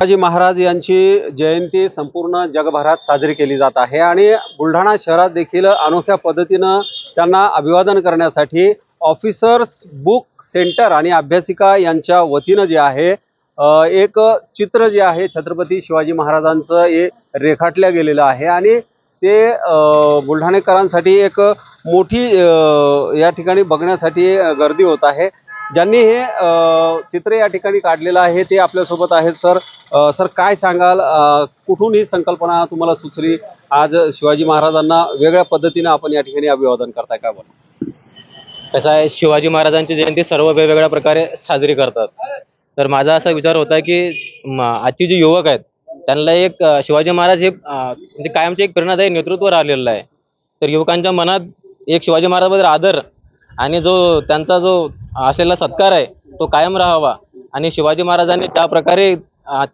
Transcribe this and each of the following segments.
शिवाजी महाराज यांची जयंती संपूर्ण जगभरात साजरी केली जात आहे आणि बुलढाणा शहरात देखील अनोख्या पद्धतीनं त्यांना अभिवादन करण्यासाठी ऑफिसर्स बुक सेंटर आणि अभ्यासिका यांच्या वतीनं जे आहे एक चित्र जे आहे छत्रपती शिवाजी महाराजांचं हे रेखाटल्या गेलेलं आहे आणि ते बुलढाणेकरांसाठी एक मोठी या ठिकाणी बघण्यासाठी गर्दी होत आहे. ज्यांनी हे चित्र या ठिकाणी काढलेलं आहे ते आपल्यासोबत आहेत. सर सर काय सांगाल? कुठून ही संकल्पना तुम्हाला सुचली? आज शिवाजी महाराजांना वेगळ्या पद्धतीने आपण या ठिकाणी अभिवादन करताय. काय बोला कसं आहे शिवाजी महाराजांची जयंती सर्व वेगवेगळ्या प्रकारे साजरी करतात. तर माझा असा विचार होता की आजचे जे युवक आहेत त्यांना एक शिवाजी महाराज हे म्हणजे कायमचे एक प्रेरणादायी नेतृत्व राहिलेलं आहे. तर युवकांच्या मनात एक शिवाजी महाराजाबद्दल आदर आणि जो त्यांचा जो असलेला सत्कार आहे तो कायम राहावा. आणि शिवाजी महाराजांनी ज्या प्रकारे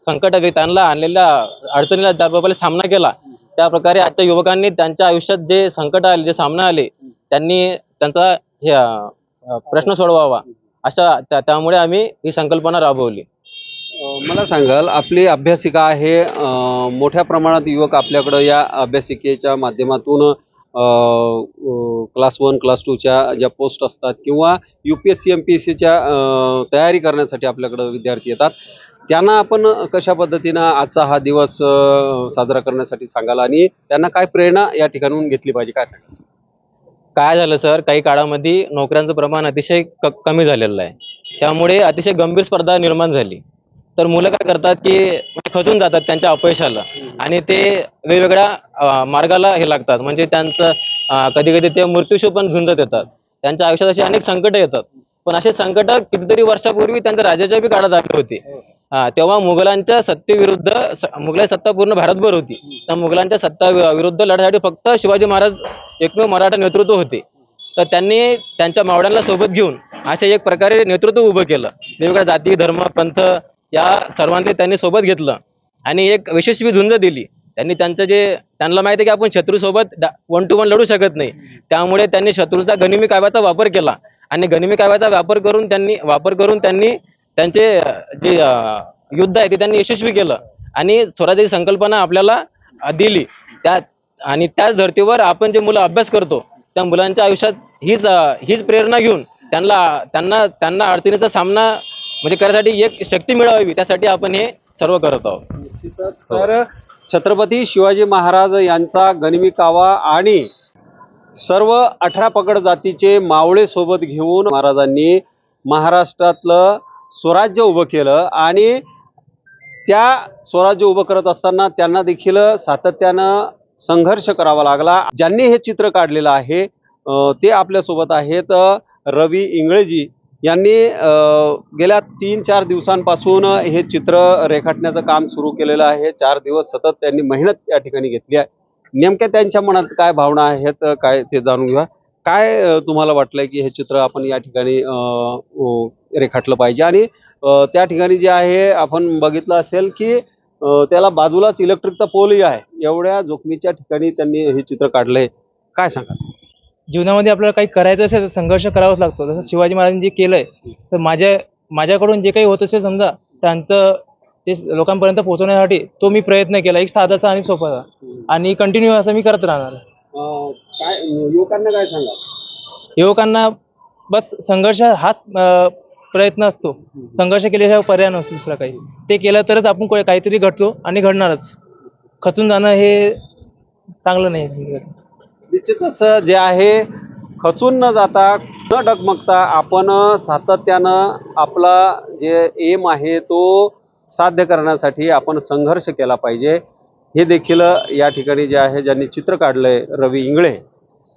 संकट त्यांना आणलेल्या अडचणीला ज्या प्रकारे सामना केला त्या प्रकारे आजच्या युवकांनी त्यांच्या आयुष्यात जे संकट आले जे सामना आले त्यांनी त्यांचा हे प्रश्न सोडवावा. अशा त्यामुळे आम्ही ही संकल्पना राबवली. मला सांगाल आपली अभ्यासिका आहे मोठ्या प्रमाणात युवक आपल्याकडं या अभ्यासिकेच्या माध्यमातून क्लास वन क्लास टूच्या ज्या पोस्ट असतात किंवा U P S C M P S सीच्या तयारी करण्यासाठी आपल्याकडं विद्यार्थी येतात. त्यांना आपण कशा पद्धतीनं आजचा हा दिवस साजरा करण्यासाठी सांगाल आणि त्यांना काय प्रेरणा या ठिकाणून घेतली पाहिजे काय सांगाल? काय झालं सर? काही काळामध्ये नोकऱ्यांचं प्रमाण अतिशय क कमी झालेलं आहे. त्यामुळे अतिशय गंभीर स्पर्धा निर्माण झाली. तर मुलं काय करतात की म्हणजे खचून जातात त्यांच्या अपयशाला. आणि ते वेगवेगळ्या मार्गाला हे लागतात. म्हणजे त्यांचं कधी कधी ते मृत्यूशी पण झुंजत येतात. त्यांच्या आयुष्यात अशी अनेक संकट येतात. पण असे संकट कितीतरी वर्षापूर्वी त्यांच्या राजाच्या बी काळात आली होती. तेव्हा मुघलांच्या सत्तेविरुद्ध स- मुघलाची सत्ता पूर्ण भारतभर होती. त्या मुघलांच्या सत्ता विरुद्ध लढ्यासाठी फक्त शिवाजी महाराज एकमेव मराठा नेतृत्व होते. तर त्यांनी त्यांच्या मावड्यांना सोबत घेऊन असे एक प्रकारे नेतृत्व उभं केलं. वेगवेगळ्या जाती धर्म पंथ या सर्वांनी त्यांनी सोबत घेतलं. आणि एक यशस्वी झुंज दिली. त्यांनी त्यांचं जे त्यांना माहिती आहे की आपण शत्रूसोबत वन टू वन लढू शकत नाही. त्यामुळे त्यांनी शत्रूचा गनिमी काव्याचा वापर केला. आणि गनिमी काव्याचा वापर करून त्यांनी वापर करून त्यांनी त्यांचे जे युद्ध आहे ते त्यांनी यशस्वी केलं. आणि स्वराज्याची संकल्पना आपल्याला दिली. त्या आणि त्याच धर्तीवर आपण जे मुलं अभ्यास करतो त्या मुलांच्या आयुष्यात हीच हीच प्रेरणा घेऊन त्यांना त्यांना त्यांना अडचणीचा सामना म्हणजे करण्यासाठी एक शक्ती मिळावी त्यासाठी आपण हे सर्व करत आहोत. निश्चितच. तर छत्रपती शिवाजी महाराज यांचा गनिमी कावा आणि सर्व अठरा पगड जातीचे मावळे सोबत घेऊन महाराजांनी महाराष्ट्रातलं स्वराज्य उभं केलं आणि त्या स्वराज्य उभं करत असताना त्यांना देखील सातत्यानं संघर्ष करावा लागला. ज्यांनी हे चित्र काढलेलं आहे ते आपल्यासोबत आहेत रवी इंगळेजी. यांनी गेल्या तीन चार दिवसांपासून हे चित्र रेखाटण्याचं काम सुरू केलेलं आहे. चार दिवस सतत त्यांनी मेहनत या ठिकाणी घेतली आहे. नेमक्या त्यांच्या मनात काय भावना आहेत काय ते जाणून घेऊया. काय तुम्हाला वाटलंय की हे चित्र आपण या ठिकाणी रेखाटलं पाहिजे? आणि त्या ठिकाणी जे आहे आपण बघितलं असेल की त्याला बाजूलाच इलेक्ट्रिकचा पोलही आहे. एवढ्या जोखमीच्या ठिकाणी त्यांनी हे चित्र काढलंय. काय सांगा जीवनामध्ये आपल्याला काही करायचं असेल तर संघर्ष करावाच लागतो. जसं शिवाजी महाराजांनी जे केलंय तर माझ्या माझ्याकडून जे काही होत असेल समजा त्यांचं ते लोकांपर्यंत पोहोचवण्यासाठी तो मी प्रयत्न केला. एक साधासा आणि सोपाचा आणि कंटिन्यू असं मी करत राहणार. काय युवकांना काय सांगा? युवकांना बस संघर्ष हाच प्रयत्न असतो. संघर्ष केल्याशिवाय पर्याय नसतो दुसरा काही. ते केलं तरच आपण काहीतरी घडतो आणि घडणारच. खचून जाणं हे चांगलं नाही. निश्चितच जे आहे खचून न जाता न डगमगता आपण सातत्यानं आपला जे एम आहे तो साध्य करण्यासाठी आपण संघर्ष केला पाहिजे. हे देखील या ठिकाणी जे आहे ज्यांनी चित्र काढलंय रवी इंगळे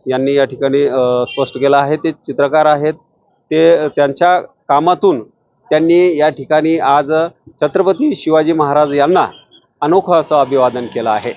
यांनी या ठिकाणी स्पष्ट केलं आहे. ते चित्रकार आहेत. ते त्यांच्या कामातून त्यांनी या ठिकाणी आज छत्रपती शिवाजी महाराज यांना अनोखं असं अभिवादन केलं आहे.